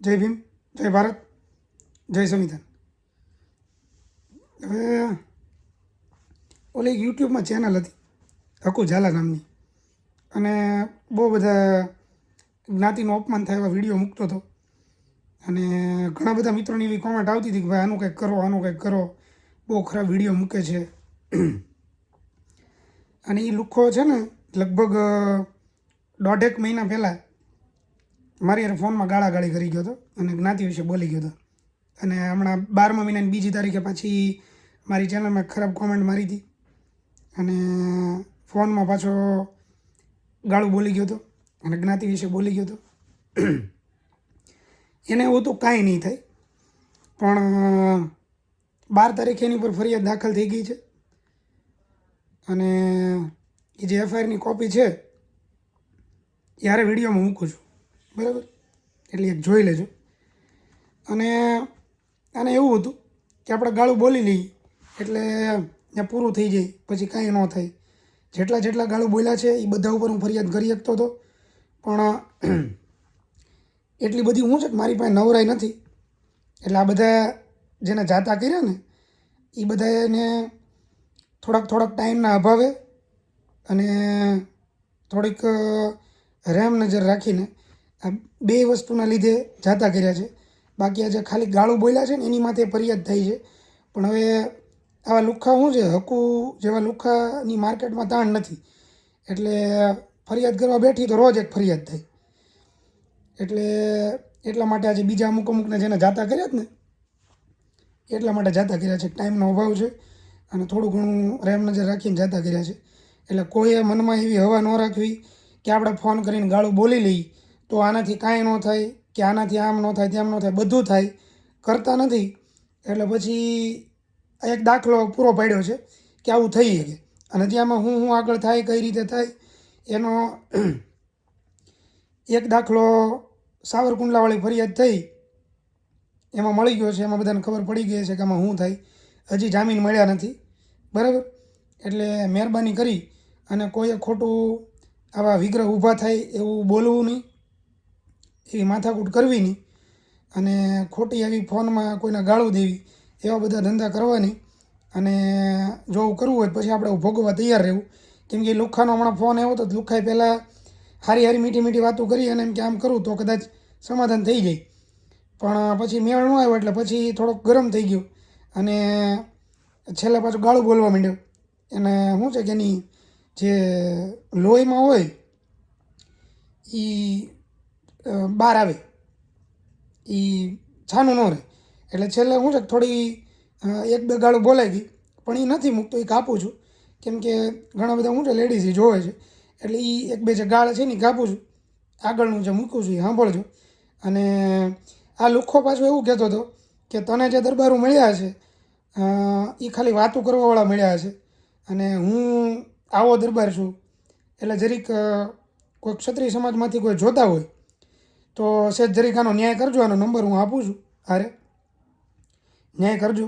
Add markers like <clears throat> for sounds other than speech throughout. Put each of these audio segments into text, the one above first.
જય ભીમ, જય ભારત, જય સંવિધાન. હવે ઓલી યુટ્યુબમાં ચેનલ હતી હકુ ઝાલા નામની. અને બહુ બધા જ્ઞાતિનું અપમાન થાય એવા વીડિયો મૂકતો હતો. અને ઘણા બધા મિત્રોની એવી કોમેન્ટ આવતી હતી કે ભાઈ આનું કંઈક કરો, આનું કંઈક કરો. બહુ ખરાબ વીડિયો મૂકે છે. અને એ લુખ્ખો છે ને, લગભગ દોઢેક મહિના પહેલાં મારી યાર ફોનમાં ગાળાગાળી કરી ગયો હતો અને જ્ઞાતિ વિશે બોલી ગયો હતો. અને હમણાં બારમા મહિનાની બીજી તારીખે પાછી મારી ચેનલમાં ખરાબ કોમેન્ટ મારી હતી. અને ફોનમાં પાછો ગાળું બોલી ગયો હતો અને જ્ઞાતિ વિશે બોલી ગયો હતો. <clears throat> એને એવું તો કાંઈ નહીં થાય. પણ બાર તારીખે એની પર ફરિયાદ દાખલ થઈ ગઈ છે. અને એ જે એફઆઈઆરની કોપી છે ત્યારે વિડીયોમાં મૂકું છું. બરાબર? એટલે એક જોઈ લેજો. અને આને એવું હતું કે આપણે ગાળું બોલી લઈએ. એટલે ત્યાં પૂરું થઈ જાય, પછી કાંઈ ન થાય. જેટલા જેટલા ગાળું બોલ્યા છે એ બધા ઉપર હું ફરિયાદ કરી શકતો હતો. પણ, એટલી બધી હું છે કે મારી પાસે નવરાઈ નથી. એટલે આ બધા જેને જાતા કર્યા ને એ બધાને થોડાક થોડાક ટાઈમના અભાવે અને થોડીક રેમ નજર રાખીને આ બે વસ્તુના લીધે જાતા કર્યા છે. બાકી આ જે ખાલી ગાળું બોલ્યા છે ને એની માથે ફરિયાદ થઈ છે. પણ હવે આવા લુખ્ખા શું છે? હકુ જેવા લુખ્ખાની માર્કેટમાં તાણ નથી. એટલે ફરિયાદ કરવા બેઠી તો રોજ એક ફરિયાદ થઈ. એટલે એટલા માટે આજે બીજા અમુક અમુકને જેને જાતા કર્યા જ ને, એટલા માટે જાતા કર્યા છે. ટાઈમનો અભાવ છે અને થોડું ઘણું રેમ નજર રાખીને જાતા કર્યા છે. એટલે કોઈએ મનમાં એવી હવા ન રાખવી કે આપણે ફોન કરીને ગાળું બોલી લઈએ. તો આનાથી કાંઈ ન થાય, કે આનાથી આમ ન થાય, તેમ ન થાય, બધું થાય, કરતા નથી. એટલે પછી એક દાખલો પૂરો પાડ્યો છે, કે આવું થઈ શકે. અને ત્યાંમાં હું હું આગળ થાય, કઈ રીતે થાય, એનો <clears throat> એક દાખલો સાવરકુંડલાવાળી ફરિયાદ થઈ. એમાં મળી ગયો છે, એમાં બધાને ખબર પડી ગઈ છે કે આમાં શું થાય. હજી જામીન મળ્યા નથી. બરાબર? એટલે મહેરબાની કરી અને કોઈએ ખોટું આવા વિગ્રહ ઊભા થાય એવું બોલવું નહીં. એવી માથાકૂટ કરવી નહીં. અને ખોટી આવી ફોનમાં કોઈને ગાળું દેવી, એવા બધા ધંધા કરવાની. અને જો કરવું હોય પછી આપણે ભોગવવા તૈયાર રહેવું. કેમ કે લુખ્ખાનો હમણાં ફોન આવ્યો તો લુખાએ પહેલાં હારી હારી મીઠી મીઠી વાતો કરી અને એમ કે આમ કરું તો કદાચ સમાધાન થઈ જાય. પણ પછી મેળ ન આવ્યો એટલે પછી થોડોક ગરમ થઈ ગયો. અને છેલ્લે પાછું ગાળું બોલવા માંડ્યો. એને શું છે કે એની જે લોહીમાં હોય એ બહાર આવે. એ છાનું ન રહે. એટલે છેલ્લે હું છે થોડી એક બે ગાળું બોલાઈ ગઈ. પણ એ નથી મૂકતો એ કાપું છું. કેમ કે ઘણા બધા હું છે લેડીઝ એ જોવે છે. એટલે એ એક બે જે ગાળ છે ને કાપું છું. આગળનું જે મૂકું છું એ સાંભળજો. અને આ લુખ્ખો પાછો એવું કહેતો હતો કે તને જે દરબારો મળ્યા છે એ ખાલી વાતો કરવાવાળા મળ્યા છે. અને હું આવો દરબાર છું. એટલે જરીક કોઈ ક્ષત્રિય સમાજમાંથી કોઈ જોતા હોય તો સેજ જરીક આનો ન્યાય કરજો, આનો નંબર હું આપું છું અરે ન્યાય કરજો.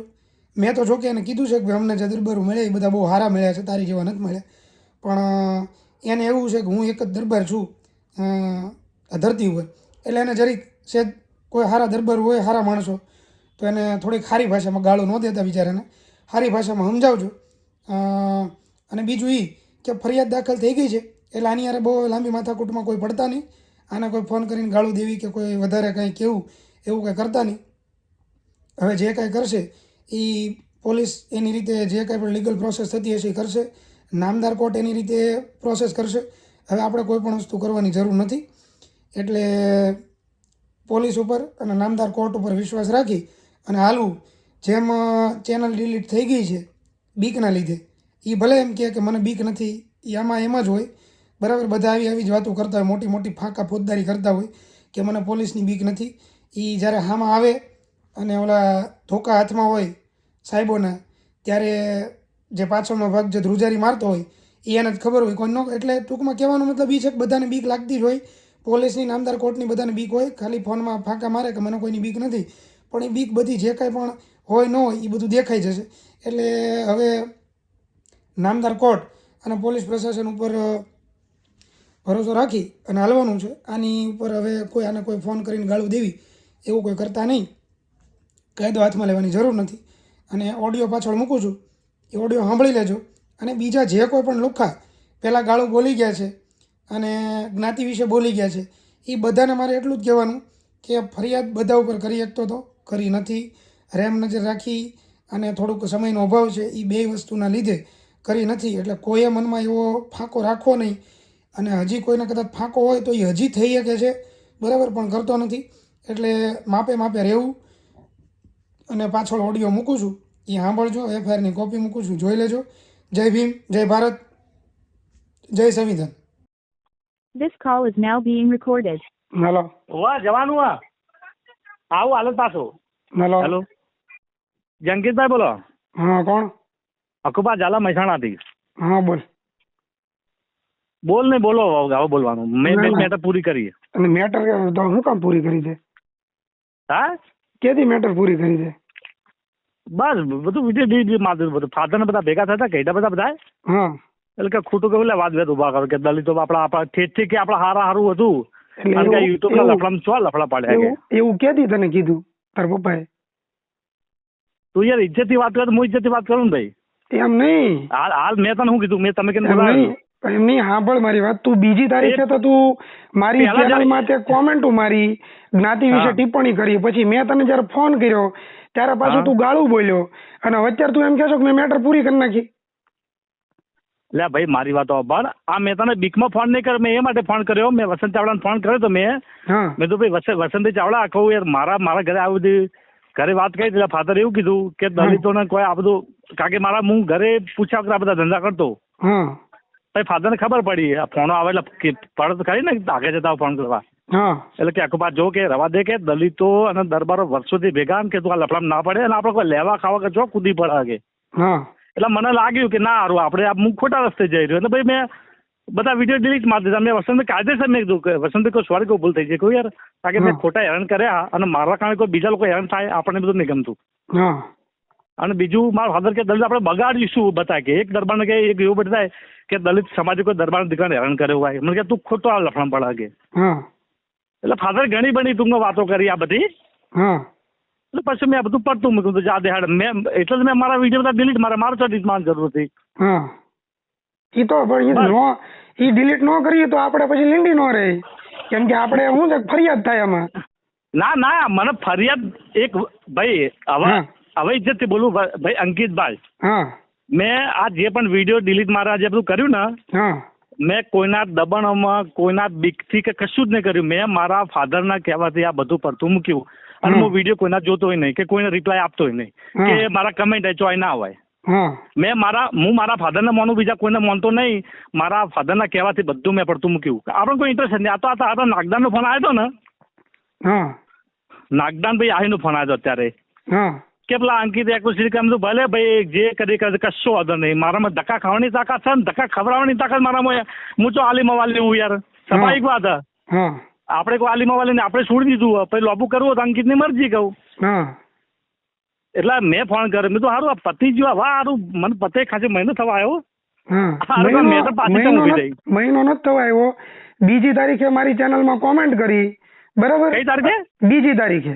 મેં તો જોકે એને કીધું છે કે અમને જે દરબારો મળ્યા એ બધા બહુ સારા મળ્યા છે, તારી જેવા નથી મળ્યા. પણ એને એવું છે કે હું એક જ દરબાર છું ધરતી ઉપર. એટલે એને જરીક સેજ કોઈ સારા દરબાર હોય સારા માણસો, તો એને થોડીક સારી ભાષામાં ગાળો ન દેતા બિચારાને. સારી ભાષામાં સમજાવજો. અને બીજું એ કે ફરિયાદ દાખલ થઈ ગઈ છે, એટલે આની યારે બહુ લાંબી માથાકૂટમાં કોઈ પડતા નહીં. આને કોઈ ફોન કરીને ગાળું દેવી કે કોઈ વધારે કંઈ કેવું, એવું કંઈ કરતા નહીં. હવે જે કાંઈ કરશે એ પોલીસ એની રીતે જે કાંઈ પણ લીગલ પ્રોસેસ થતી હશે એ કરશે. નામદાર કોર્ટ એની રીતે પ્રોસેસ કરશે. હવે આપણે કોઈ પણ વસ્તુ કરવાની જરૂર નથી. એટલે પોલીસ ઉપર અને નામદાર કોર્ટ ઉપર વિશ્વાસ રાખી અને હાલવું, જેમ ચેનલ ડિલીટ થઈ ગઈ છે બીકના લીધે એ ભલે એમ કહે કે મને બીક નથી એ આમાં એમ જ હોય બરાબર, બધા આવી આવી જ વાતો કરતા હોય, મોટી મોટી ફાંકા ફોજદારી કરતા હોય કે મને પોલીસની બીક નથી. એ જ્યારે હામાં આવે અને ઓલા ધોકા હાથમાં હોય સાહેબોના, ત્યારે જે પાછળનો ભાગ જે ધ્રુજારી મારતો હોય એ એને જ ખબર હોય. કોઈ ન, એટલે ટૂંકમાં કહેવાનો મતલબ એ છે કે બધાને બીક લાગતી જ હોય. પોલીસની નામદાર કોર્ટની બધાને બીક હોય. ખાલી ફોનમાં ફાંકા મારે કે મને કોઈની બીક નથી. પણ એ બીક બધી જે કાંઈ પણ હોય ન હોય એ બધું દેખાઈ જશે. એટલે હવે નામદાર કોર્ટ અને પોલીસ પ્રશાસન ઉપર ભરોસો રાખી અને હાલવાનું છે. આની ઉપર હવે કોઈ આને કોઈ ફોન કરીને ગાળું દેવી એવું કોઈ કરતા નહીં. કાયદો હાથમાં લેવાની જરૂર નથી. અને ઓડિયો પાછળ મૂકું છું. એ ઓડિયો સાંભળી લેજો. અને બીજા જે કોઈ પણ લુખ્ખા પહેલાં ગાળું બોલી ગયા છે અને જ્ઞાતિ વિશે બોલી ગયા છે એ બધાને મારે એટલું જ કહેવાનું કે ફરિયાદ બધા ઉપર કરી શકતો તો કરી નથી. રેમ નજર રાખી અને થોડુંક સમયનો અભાવ છે એ બે વસ્તુના લીધે કરી નથી. એટલે કોઈએ મનમાં એવો ફાંકો રાખવો નહીં. અને હજી કોઈને કદાચ ફાંકો હોય તો એ હજી થઈ શકે છે. બરાબર પણ કરતો નથી. એટલે માપે માપે રહેવું અને પાછળ ઓડિયો મૂકું છું. એ સાંભળજો એફઆઈઆરની કોપી મૂકું છું. જોઈ લેજો. જય ભીમ જય ભારત જય સંવિધાન. This call is now being recorded. હાલો. વાહ જવાનું આ આવું હાલત પાછું. હાલો. હેલો. જંકિતભાઈ બોલો. હા કોણ? અકુબા ઝાલા મહેસાણાથી. હા બોલ. બોલ ને બોલો હવે બોલવાનું. મેં મેં મેટર પૂરી કરી. અને મેટર તો શું કામ પૂરી કરી છે? હા? કેદી મેટર પૂરી કરી છે? બસ બધું વિજય ડીડી માધુર બધું. ફાધર ને બધા ભેગા થતા કહેતા બધા બધા હા. એટલે કે ખોટું કહ્યું વાત વેત ઊભા કરો. કે દલિતો આપણા આપણા ઠેઠ ઠીક કે આપણા હારા હારું હતું. કારણ કે યુટ્યુબ ના લફડા લફડામાં લફડા પાડ્યા કે. એવું કેથી તને કીધું તાર પપ્પાએ? તું યાર ઇજ્જતથી વાત કર હું ઇજ્જતથી વાત કરું ને ભાઈ? એમ નહીં. હાલ હાલ મેં તને શું કીધું? મેં તમે કેમ નહીં. એમ હા સાંભળ મારી વાત. તું બીજી તારીખે તો તું મારી પહેલા ચેનલમાં તે કોમેન્ટો મારી જ્ઞાતિ વિશે ટિપ્પણી કરી. પછી મેં તને જ્યારે ફોન કર્યો ત્યારે પાછું તું ગાળું બોલ્યો. અને અત્યારે તું એમ કહેશો કે મેં મેટર પૂરી કરી નાખી. લે ભાઈ મારી વાતો પણ આ મેં તને બીકમાં ફોન નહીં કર્યો મેં એ માટે ફોન કર્યો. મેં વસંત ચાવડાને ફોન કર્યો તો મેં. મેં તો ભાઈ વસંત વસંતી ચાવડા આખું યાર મારા મારા ઘરે આવી બધી ઘરે વાત કરી એટલે ફાધર એવું કીધું કે દલિતોને કોઈ આ બધું કારણ કે મારા હું ઘરે પૂછ્યા વગર આ બધા ધંધા કરતો. હા. પછી ફાધરને ખબર પડી. આ ફોનો આવે એટલે પડત કરી ને આગળ જતા ફોન કરવા. એટલે કે આખો બાદ જો કે રવા દે કે દલિતો અને દરબારો વર્ષોથી ભેગા કે તું આ લફડામ ના પડે અને આપણે કોઈ લેવા ખાવા કે જો કૂદી પડે કે એટલે મને લાગ્યું કે ના હારું આપણે આ હું ખોટા રસ્તે જઈ રહ્યો. એટલે ભાઈ મેં બધા વીડિયો ડિલીટ મારી દીધા. મેં વસંત કાયદેસર મેં કીધું કે વસંત કોઈ સોરી કોઈ ભૂલ થઈ છે કહ્યું યાર કારણ કે મેં ખોટા હેરાન કર્યા અને મારા કારણે કોઈ બીજા લોકો હેરાન થાય આપણને બધું નહીં ગમતું. અને બીજું મારા ફાધર કે દલિત આપણે બગાડીશું બતાય કે એક દરબારને કે એક એવું બતાય કે દલિત સમાજે કોઈ દરબાર દીકરાને હેરાન કર્યો હોય. મને કે તું ખોટો આ લફણ પડા કે એટલે ફાધર ઘણી બની તું વાતો કરી આ બધી. એટલે પછી મેં બધું પડતું મૂક્યું. જા દેહાડ. મેં એટલે જ મેં મારા વીડિયો બધા ડિલીટ મારા મારો ચોટી માન જરૂર હતી. એ તો પણ ઈ નો ઈ ડિલીટ નો કરીએ તો આપણે પછી લીંડી નો રહે. કેમ કે આપણે શું છે ફરિયાદ થાય એમાં ના ના મને ફરિયાદ એક ભાઈ હવે. હવે ઇજ્જતથી બોલું ભાઈ અંકિતભાઈ હા. મેં આ જે પણ વીડિયો ડિલીટ મારા જે બધું કર્યું ને હા. મેં કોઈના દબાણમાં કોઈના બીકથી કે કશું જ નહીં કર્યું. મેં મારા ફાધરના કહેવાથી આ બધું પડતું મૂક્યું. અને હું. વીડિયો કોઈના જોતો હોય નહીં કે કોઈને રિપ્લાય આપતો હોય નહીં કે મારા કમેન્ટ ચોય ના હોય. મેં મારા હું મારા ફાધરને માનું બીજા કોઈને માનતો નહીં. મારા ફાધરના કહેવાથી બધું મેં પડતું મૂક્યું. આપણને કોઈ ઇન્ટરેસ્ટ નહીં. આ તો આ તો- નાગદાનનો ફોન આવ્યો હતો ને. નાગદાન ભાઈ આહીનો ફોન આવ્યો અત્યારે. હા. કે પેલા અંકિત એક્યુસરી કામ તો ભલે ભાઈ જે કરી કરે કશો વાંધો નહીં. મારામાં ધક્કા ખાવાની તાકાત છે ને ધક્કા ખવડાવવાની તાકાત મારામાં હું તો આલી મવાલી હું યાર. સ્વાભાવિક વાત આપણે કોઈ આલી મવાલી ને આપણે છોડી દીધું પછી લોબુ કરવું તો અંકિતની મરજી કહું. એટલે મેં ફોન કર્યો. મેં તો સારું આ પતિ જો વાહ સારું મને પતે ખાસે મહિનો થવા આવ્યો. મહિનો નથી થવા આવ્યો. બીજી તારીખે મારી ચેનલમાં કોમેન્ટ કરી. બરાબર? કઈ તારીખે? બીજી તારીખે.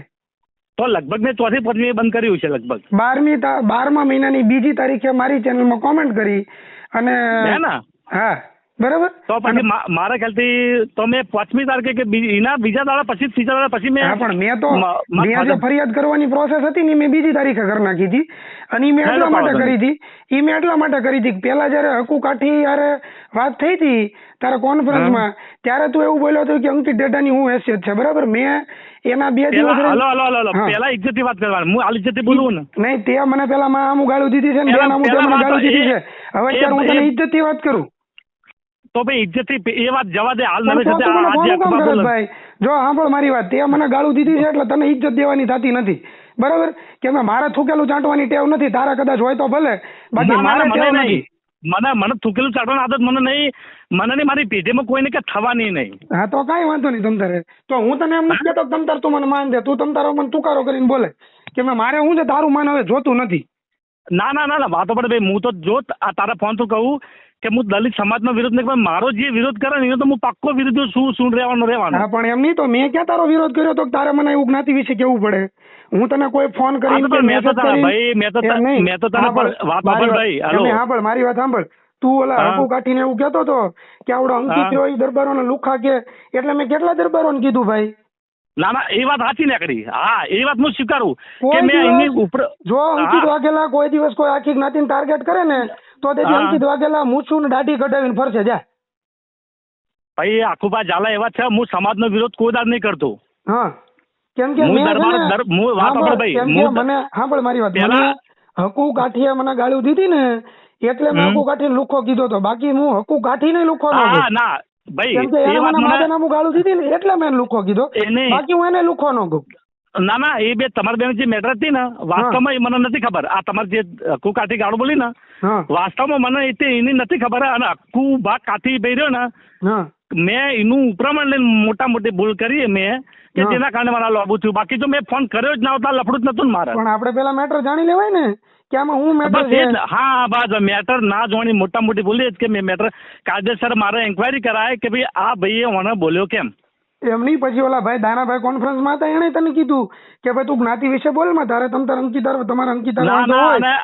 તો લગભગ મેં ચોથી પાંચમી બંધ કર્યું છે લગભગ. બારમી બારમા મહિનાની બીજી તારીખે મારી ચેનલમાં કોમેન્ટ કરી અને હા બરાબર? તો પછી મારા ખ્યાલથી તો મેં પાંચમી તારીખે કે એના બીજા દાડા પછી ત્રીજા દાડા પછી મેં પણ મેં તો મા- જે ફરિયાદ કરવાની પ્રોસેસ હતી ને મેં બીજી તારીખે કરી નાખી હતી. અને મેં એટલા માટે કરી હતી. એ મેં એટલા માટે કરી હતી પેલા જયારે હકુ કાઠી યારે વાત થઈ હતી તારા કોન્ફરન્સમાં ત્યારે તું એવું બોલ્યો હતો કે અંકિત ડેટાની હું હેસિયત છે બરાબર? મેં એના બે દિવસ હલો હલો હલો હલો. પેલા ઇજ્જત વાત કરવાની. હું હાલ ઇજ્જત બોલું ને. નહીં તે મને પેલા માં આમું ગાળું દીધી છે ને બેન ગાળું દીધી છે. હવે અત્યારે હું તને ઇજ્જત વાત કરું. તો ભાઈ ઇજ્જત એ વાત જવા દે. હાલ નવી સાથે આજે. ભાઈ? જો સાંભળ મારી વાત. તે મને ગાળું દીધી છે એટલે તને ઇજ્જત દેવાની થતી નથી. બરાબર? કે મેં મારે થૂકેલું ચાંટવાની ટેવ નથી. તારા કદાચ હોય તો ભલે. બાકી મારે ટેવ નથી. મને મને થૂકેલું ચાટવાની આદત મને નહીં મને નહીં મારી પેઢીમાં કોઈને કે થવાની નહીં. હા તો કાંઈ વાંધો નહીં તમ તારે. તો હું તને એમ નથી કહેતો તમ તાર તું મને માન દે તું તમ તારો મને તુકારો કરીને બોલે. કે મેં મારે હું છે તારું માન હવે જોતું નથી. ના ના ના ના વાતો પણ ભાઈ હું તો જો આ તારા ફોન તો કહું કે હું દલિત સમાજનો વિરોધ નહીં પણ મારો જે વિરોધ કરે ને એનો તો હું પાક્કો વિરોધ છું શું રહેવાનો રહેવાનો. હા પણ એમ નહીં તો મેં ક્યાં તારો વિરોધ કર્યો તો તારે મને એવું જ્ઞાતિ વિશે કેવું પડે? હું તને કોઈ ફોન કરીને કે મેં તો તારા ભાઈ, મેં તો. મેં તો તને વાત સાંભળ ભાઈ, હેલો. હા પણ મારી વાત સાંભળ. તું ઓલા. હકુ કાઠીને એવું કહેતો હતો કે આવડો અંકિત હોય દરબારોને લુખા કે એટલે મેં કેટલા દરબારોને કીધું ભાઈ? ના ના એ વાત સાચી નીકળી. હા એ વાત હું સ્વીકારું કે મેં એની ઉપર જો અંકિત વાઘેલા કોઈ દિવસ કોઈ આખી જ્ઞાતિને ટાર્ગેટ કરે ને તો તે. અંકિત વાઘેલા મૂછું ને દાઢી કઢાવીને ફરશે જા. ભાઈ આખુબા ઝાલા એવા છે હું સમાજનો વિરોધ કોઈ દાડ નહીં કરતો. હા. કેમ કે હું દરબાર- હું વાત સાંભળ, ભાઈ, કેમ હા પણ મને સાંભળ મારી વાત. પહેલા- મને હકુ કાઠીએ મને ગાળ્યું દીધી ને એટલે મેં. હકુ કાઠી લુખો કીધો તો. બાકી હું હકુ લુખો ન ના. ભાઈ એ વાત મને ગાળું દીધી ને એટલે મેં લુખો કીધો. બાકી હું એને લુખો ન કહું. ના ના એ બે તમારી બેન જે મેટર હતી ને વાસ્તવમાં એ મને નથી ખબર. આ તમારે જે અક્કુ કાઠી ગાળું બોલી ને વાસ્તવમાં મને તે એની નથી ખબર અને અક્કુ ભાગ કાઠી ભાઈ રહ્યો ને મેં એનું ઉપરામણ લઈને મોટા મોટી ભૂલ કરી મેં કે તેના જેના કારણે મારા લોબુ થયું. બાકી તો મેં ફોન કર્યો જ ના હોતા લફડું જ નતું મારે. પણ આપણે પેલા મેટર જાણી લેવાય ને કે આમાં હું મેટર છે? હા બસ મેટર ના જોવાની મોટા મોટી ભૂલી જ કે મેં મેટર કાયદેસર મારે એન્કવાયરી કરાય કે ભાઈ આ ભાઈએ મને બોલ્યો કેમ? એમ નહીં પછી ઓલા ભાઈ દાનાભાઈ કોન્ફરન્સમાં હતા એણે તને કીધું કે ભાઈ તું જ્ઞાતિ વિશે બોલમાં તારે તમ તાર અંકિતાર તમારા હોય.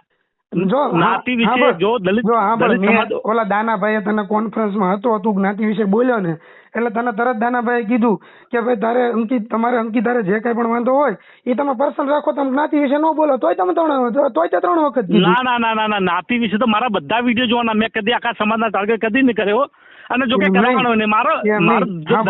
જો જ્ઞાતિ વિશે જો દલિત જો હા દલિત ઓલા દાનાભાઈ તને કોન્ફરન્સમાં હતો તું જ્ઞાતિ વિશે બોલ્યો ને એટલે તને તરત દાનાભાઈ કીધું કે ભાઈ તારે અંકિત તમારે અંકિતારે જે કઈ પણ વાંધો હોય એ તમે પર્સનલ રાખો તમે જ્ઞાતિ વિશે ન બોલો તોય તમે ત્રણ તોય તે ત્રણ વખત ના ના ના ના જ્ઞાતિ વિશે તો મારા બધા વીડિયો જોવાના. મેં કદી આખા સમાજના ટાર્ગેટ કદી નહીં કર્યો. અને જો કે નહીં. મારો.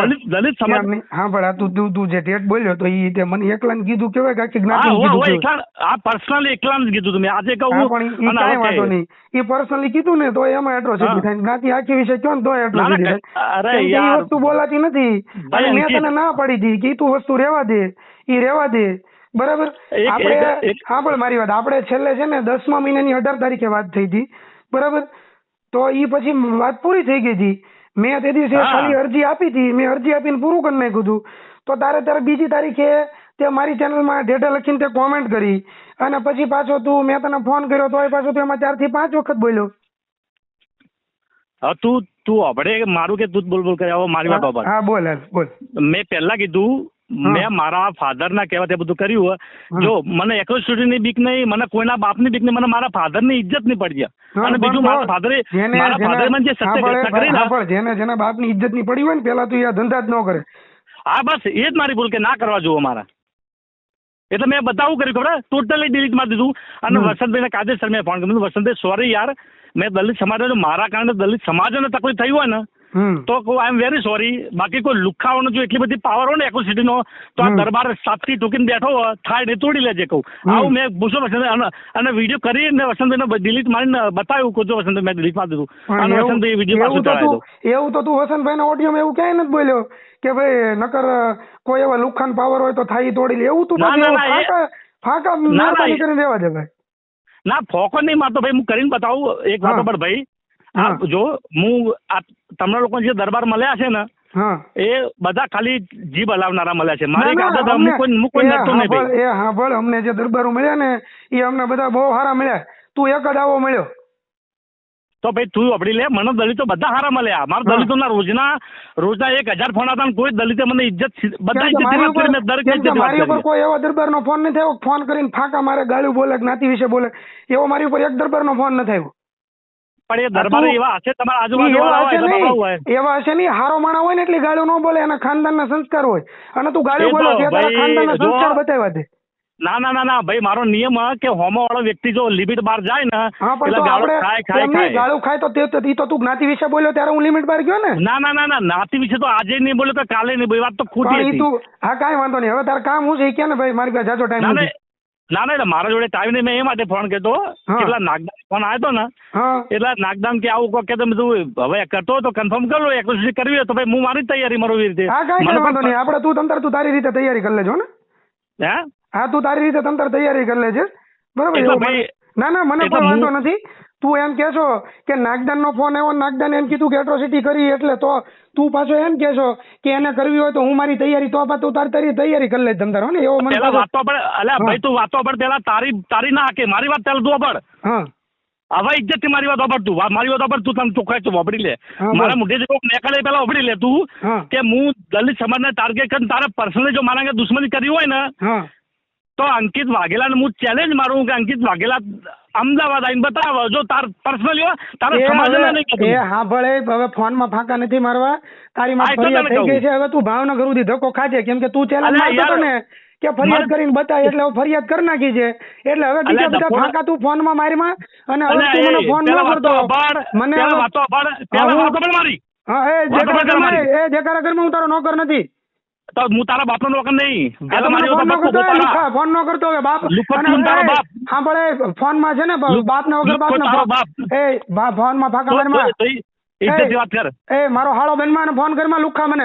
દલિત દલિત સમાજ હા નહીં. તું તું તું જે ટેટ બોલ્યો તો ઈ તે મને એકલાન કીધું કેવાય કે હો કીધું. એકલા આ પર્સનલી એકલાન કીધું તમે આજે કહું પણ અને કાંઈ વાંધો નહીં. ઈ પર્સનલી કીધું ને તો એમાં એટ્રોસિટી થાય. જ્ઞાતિ આખી વિશે કયો ને તો ના, એટ્રોસિટી થાય. અરે યાર કે વસ્તુ બોલાતી નથી. અને મેં તને ના પાડી હતી કે તું વસ્તુ રહેવા દે. ઈ રહેવા દે. બરાબર? આપણે હા પણ મારી વાત. આપણે છેલ્લે છે ને દસમા મહિનાની અઢાર તારીખે વાત થઈ હતી. બરાબર? તો ઈ પછી વાત પૂરી થઈ ગઈ હતી મેં તે દિવસે ખાલી અરજી આપી હતી મેં અરજી આપીને પૂરું કરી નાખ્યું હતું તો તારે તારે બીજી તારીખે તે મારી ચેનલમાં ડેટા લખીને તે કોમેન્ટ કરી. અને પછી પાછો તું મેં તને ફોન કર્યો તોય પાછો તું એમાં ચારથી પાંચ વખત બોલ્યો. હા તું તું આપણે મારું કે તું બોલ બોલ કરે? હવે મારી વાત. હા બોલ બોલ. મેં પહેલા કીધું. મેં મારા ફાધર ના કહેવાથી બધું કર્યું જો મને એક્રોસિટી ની બીક નહીં મને કોઈના બાપની બીક નહીં મને મારા ફાધરની ઇજ્જત નહીં પડી અને બીજું મારા ફાધરે મારા ફાધર મને જે સત્ય કરી ને જેને જેને બાપની ઇજ્જત નહીં પડી હોય ને પેલા તું આ ધંધા જ ન કરે. હા બસ એ જ મારી ભૂલ કે ના કરવા જોવો મારા. એટલે મેં બતાવું કર્યું ખબર? ટોટલી ડિલીટ મારી દીધું. અને. વસંતભાઈને કાયદેસર મેં ફોન કર્યો. વસંતભાઈ સોરી યાર. મેં દલિત સમાજ મારા કારણે દલિત સમાજને તકલીફ થઈ હોય ને તો આઈ એમ વેરી સોરી. બાકી કોઈ લુખાવાનો જો એટલી બધી પાવર હોય ને એકોસિટીનો તો આ. દરબાર સાપથી ટૂંકીને બેઠો થાય ને તોડી લેજે કહું. આવું મેં પૂછો વસંત અને વીડિયો કરીને વસંતભાઈને ડિલીટ મારીને બતાવ્યું કે જો વસંત મેં ડિલીટ મારી દીધું. અને એવું- વસંતભાઈ વીડિયો પાછું ચડાવી એવું તો તું વસંતભાઈ ના ઓડિયો એવું ક્યાંય નથી બોલ્યો કે ભાઈ નકર કોઈ એવા લુખાન પાવર હોય તો થાય તોડી લે. એવું તું ના, ના, ના, ફાકા ફાકા ના, મહેરબાની એ- દેવા દે ભાઈ. ના ફોકો નહીં મારતો ભાઈ હું કરીને બતાવું એક વાત. પર ભાઈ. હા. જો હું તમને લોકો જે દરબાર મળ્યા છે ને એ બધા ખાલી જીભ હલાવનારા મળ્યા છે. ના, મારી આદત અમને- કોઈ હું કોઈ એ નડતો નહીં ભાઈ. એ હાંભળ, અમને જે દરબારો મળ્યા ને એ અમને બધા બહુ સારા મળ્યા. તું એક જ આવો મળ્યો. તો ભાઈ તું અપડી લે મને દલિતો બધા હારા મળ્યા. મારા હા. દલિતોના રોજના રોજના એક હજાર ફોન હતા કોઈ દલિતે મને ઇજ્જત બધા મારી ઉપર- દરેક મારી કોઈ એવો દરબારનો ફોન નથી આવ્યો. ફોન કરીને ફાંકા મારે ગાળ્યું બોલે જ્ઞાતિ વિશે બોલે. એવો મારી ઉપર એક દરબારનો ફોન નથી આવ્યો. પણ એ દરબાર એવા હશે તમારા આજુબાજુ એવા હશે નહીં. હારો માણા હોય ને એટલે ગાળો ન બોલે એના ખાનદાનના સંસ્કાર હોય. અને તું ગાળો બોલો બોલે તારા ખાનદાનના સંસ્કાર બતાવ્યા દે. ના ના ના ના ભાઈ મારો નિયમ કે હોમો વાળો વ્યક્તિ જો લિમિટ બહાર જાય ને એટલે ગાળો ખાય ખાય ખાય. ગાળું ખાય તો તે તો તું જ્ઞાતિ વિશે બોલ્યો ત્યારે હું લિમિટ બહાર ગયો ને? ના ના ના ના નાતી વિશે તો આજે નહીં બોલ્યો તો કાલે નહીં ભાઈ વાત તો ખોટી હતી. હા કાંઈ વાંધો નહીં. હવે તારે કામ હું છે? કે ને ભાઈ? મારી પાસે જાજો ટાઈમ ના નથી. ના ના એટલે મારા જોડે ટાઈમ નહીં. મેં એ માટે ફોન કર્યો એટલા નાગદાન ફોન આવ્યો ને. એટલા નાગદાન કે આવું કોક કે તમે તું હવે કરતો તો કન્ફર્મ કરી લો સુધી કરવી હોય તો ભાઈ હું મારી તૈયારી મારો રીતે. હા કાંઈ કઈ વાંધો નહીં. આપણે તું તંતર તું તારી રીતે તૈયારી કરી લેજો ને. હે? હા તું તારી રીતે તંતર તૈયારી કરી લેજે. બરાબર ભાઈ- ના ના મને કોઈ વાંધો નથી. તું એમ કે છો કે નાગદાન નો ફોન આવ્યો નાગદાન એમ કીધું કે એટ્રોસિટી કરી એટલે તો તું પાછો એમ કહેશો કે એને કરવી હોય તો હું મારી તૈયારી તો તું તારી તારી તૈયારી કરી લે તમ તારો ને? એવો મને પેલા વાતો પડે અલ્યા ભાઈ તું વાતો પણ પેલા તારી તારી ના કે મારી વાત પેલા તું વાપર હા. હવે ઇજ્જત મારી વાત વાપર તું. મારી વાત વાપર તું તને ચોખ્ખાઈ તું વાપરી લે. મારા મોઢે જે નીકળે પેલા વાપરી લે તું કે હું દલિત સમાજને ટાર્ગેટ કરીને તારે પર્સનલી જો મારા દુશ્મની કરી હોય ને હા. તો અંકિત વાઘેલાને હું ચેલેન્જ મારું કે અંકિત વાઘેલા અમદાવાદ આવીને બતાવો. જો તાર પર્સનલી તારા એ નહીં એ હા ભલે હવે ફોનમાં ફાંકા નથી મારવા. તારી માં ફરિયાદ થઈ ગઈ છે. હવે તું ભાવનગર સુધી ધક્કો ખાજે. કેમ કે તું ચેલેન્જ મારતો ને કે ફરિયાદ કરીને બતાય. એટલે હવે ફરિયાદ કરી નાખી છે. એટલે હવે બીજા બધા ફાંકા તું ફોનમાં મારી માં અને હવે તું મને ફોન ન કરતો. મને હું- એ જેકારા ઘરમાં હું તારો નોકર નથી. તો હું તારા બાપનો નોકર નહીં. ફોન ન કરતો ફોન ન હોય બાપ. લુખો અને તું તારો એ, બાપ. સાંભળે છે ને બાપ ને વગર બાપ તારો બાપ. એ બા ફોનમાં ફાંકા વાત કર. એ મારો હાળો બેનમાં ફોન કરમાં લુખા મને.